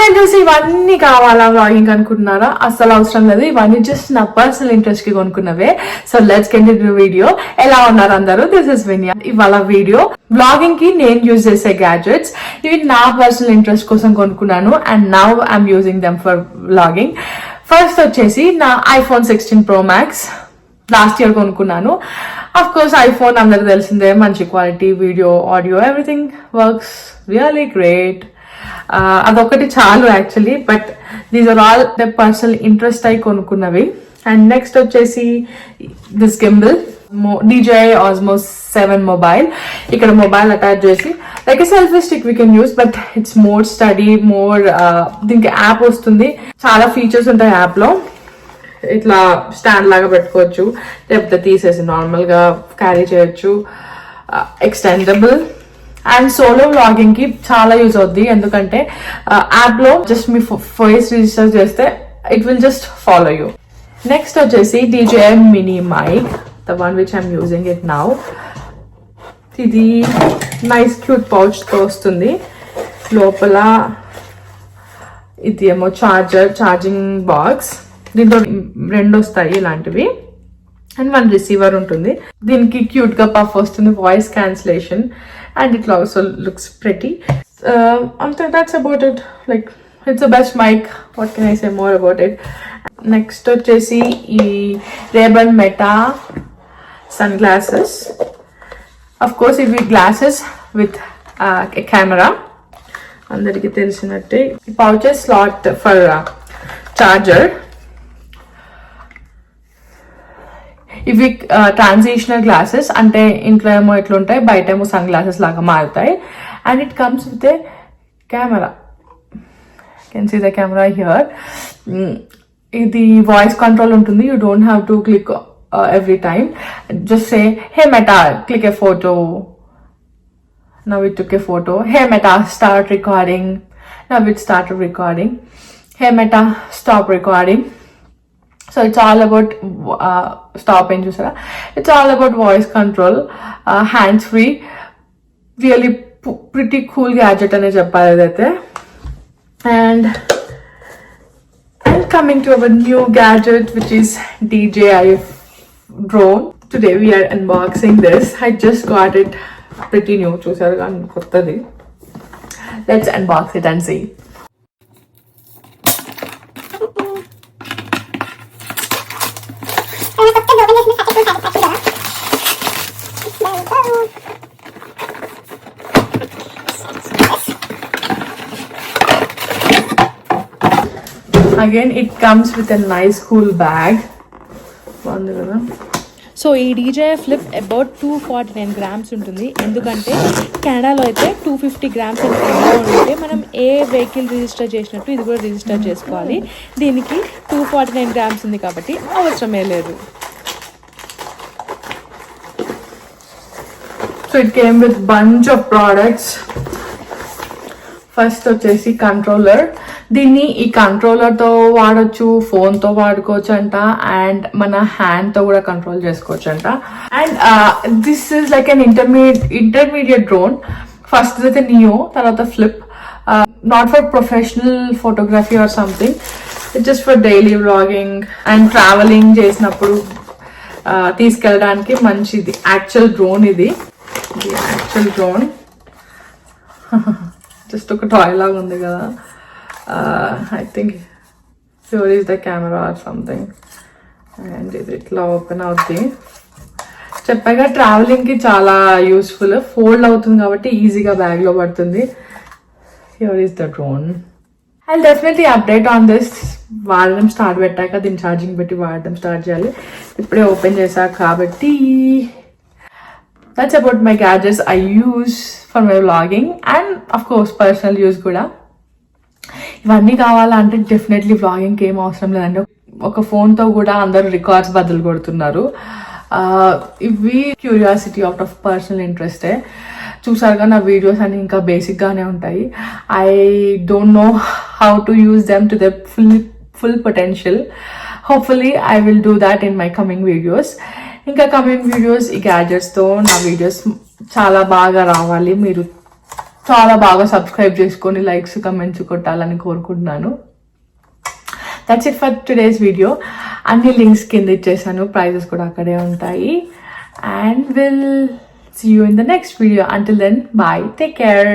వచ్చేసి ఇవన్నీ కావాలా వ్లాగింగ్ అనుకుంటున్నారా? అస్సలు అవసరం లేదు. ఇవన్నీ జస్ట్ నా పర్సనల్ ఇంట్రెస్ట్కి కొనుక్కున్నవే. సో లెట్స్ కంటిన్యూ వీడియో ఎలా ఉన్నారు అందరూ? దిస్ ఇస్ వినియా ఇవాళ వీడియో బ్లాగింగ్కి నేను యూజ్ చేసే గ్యాడ్జెట్స్ ఇవి నా పర్సనల్ ఇంట్రెస్ట్ కోసం కొనుక్కున్నాను and now I'm using them for blogging first వచ్చేసి నా iPhone sixteen pro max last year కొనుక్కున్నాను. అఫ్ కోర్స్ ఐఫోన్ అందరికి తెలిసిందే. మంచి quality video audio everything works really great అదొకటి చాలు actually but these are all the personal interest అయి కొనుక్కున్నవి. అండ్ నెక్స్ట్ వచ్చేసి this gimbal DJ almost seven mobile ఇక్కడ మొబైల్ అటాచ్ చేసి like selfie stick we can use but it's more steady more దీనికి app వస్తుంది. చాలా ఫీచర్స్ ఉంటాయి యాప్లో. ఇట్లా స్టాండ్ లాగా పెట్టుకోవచ్చు లేకపోతే తీసేసి నార్మల్గా క్యారీ చేయొచ్చు. ఎక్స్టెండబుల్ అండ్ సోలో వ్లాగింగ్కి చాలా యూజ్ అవుద్ది. ఎందుకంటే యాప్లో జస్ట్ మీ ఫేస్ రిజిస్టర్ చేస్తే it will just follow you next వచ్చేసి DJ mini mic the one which I'm using it now ఇది నైస్ క్యూట్ పౌచ్తో వస్తుంది. లోపల ఇది ఏమో చార్జర్ ఛార్జింగ్ బాక్స్ దీంట్లో రెండు వస్తాయి ఇలాంటివి. అండ్ వన్ రిసీవర్ ఉంటుంది. దీనికి క్యూట్గా పఫ్ వస్తుంది voice cancellation and it also looks pretty that's about it. Like, it's the best mic. What can I say more about it? Next వచ్చేసి ఈ Ray-Ban Meta sun glasses of course ఇవి glasses with camera అందరికి తెలిసినట్టే ఈ pouches slot for charger ఇవి transitional glasses అంటే ఇంట్లో ఏమో ఇట్లా ఉంటాయి బయట ఏమో సన్ గ్లాసెస్ లాగా మారుతాయి and it comes with a camera can see the camera here ఇది వాయిస్ కంట్రోల్ ఉంటుంది you don't have to click every time just say hey Meta click a photo Now we took a photo. Hey Meta, start recording. Now it started recording. Hey Meta, stop recording. So it's all about uh, stop and just it's all about voice control, uh, hands free. Really p- pretty cool gadget అనే చెప్పాలి అదైతే and and coming to our new gadget which is DJI drone. Today we are unboxing this. I just got it pretty new చూసారు కానీ కొత్తది let's unbox it and see Again it comes with a nice cool bag బాగుంది కదా? So ఈ DJ flip about two forty nine grams ఉంటుంది. ఎందుకంటే కెనడాలో అయితే టూ ఫిఫ్టీ గ్రామ్స్ అండ్ ఉంటే మనం ఏ వెహికల్ రిజిస్టర్ చేసినట్టు ఇది కూడా రిజిస్టర్ చేసుకోవాలి. దీనికి టూ ఫార్టీ నైన్ గ్రామ్స్ ఉంది కాబట్టి అవసరమే లేదు. So it came with bunch of products first వచ్చేసి కంట్రోలర్ దీన్ని ఈ కంట్రోలర్తో వాడచ్చు వాడొచ్చు వాడుకోవచ్చు అంట అండ్ మన హ్యాండ్తో కూడా కంట్రోల్ చేసుకోవచ్చు అంట and this is like an intermediate intermediate drone first అయితే నియో తర్వాత flip not for professional photography or something just for daily vlogging and travelling చేసినప్పుడు uh, తీసుకెళ్ళడానికి మంచిది. యాక్చువల్ డ్రోన్ ఇది. ఇది యాక్చువల్ డ్రోన్ జస్ట్ ఒక టాయ్ లాగా ఉంది కదా. I think sure is the camera or something and ఇది ఇట్లా ఓపెన్ అవుద్ది చెప్పాక ట్రావెలింగ్కి చాలా యూస్ఫుల్ ఫోల్డ్ అవుతుంది కాబట్టి ఈజీగా బ్యాగ్లో పడుతుంది. Here is the drone I definitely update on this వాడడం స్టార్ట్ పెట్టాక దీన్ని ఛార్జింగ్ పెట్టి వాడడం స్టార్ట్ చేయాలి. ఇప్పుడే ఓపెన్ చేశాక కాబట్టి. That's about my gadgets I use for my vlogging and of course personal use కూడా. ఇవన్నీ కావాలంటే డెఫినెట్లీ వ్లాగింగ్కి ఏం అవసరం లేదండి. ఒక ఫోన్తో కూడా అందరూ రికార్డ్స్ బదులు కొడుతున్నారు. ఇవి క్యూరియాసిటీ అవుట్ ఆఫ్ పర్సనల్ ఇంట్రెస్టే చూసారుగా నా వీడియోస్ అన్ని ఇంకా బేసిక్గానే ఉంటాయి. I don't know how to use them to the full full potential hopefully I will do that in my coming videos ఇంకా కమింగ్ వీడియోస్ ఈ గ్యాడ్జెట్స్తో నా వీడియోస్ చాలా బాగా రావాలి. మీరు చాలా బాగా సబ్స్క్రైబ్ చేసుకొని లైక్స్ కమెంట్స్ కొట్టాలని కోరుకుంటున్నాను. That's it for today's video అన్ని లింక్స్ కింద ఇచ్చేసాను. ప్రైజెస్ కూడా అక్కడే ఉంటాయి. And will see you in the next video until then bye take care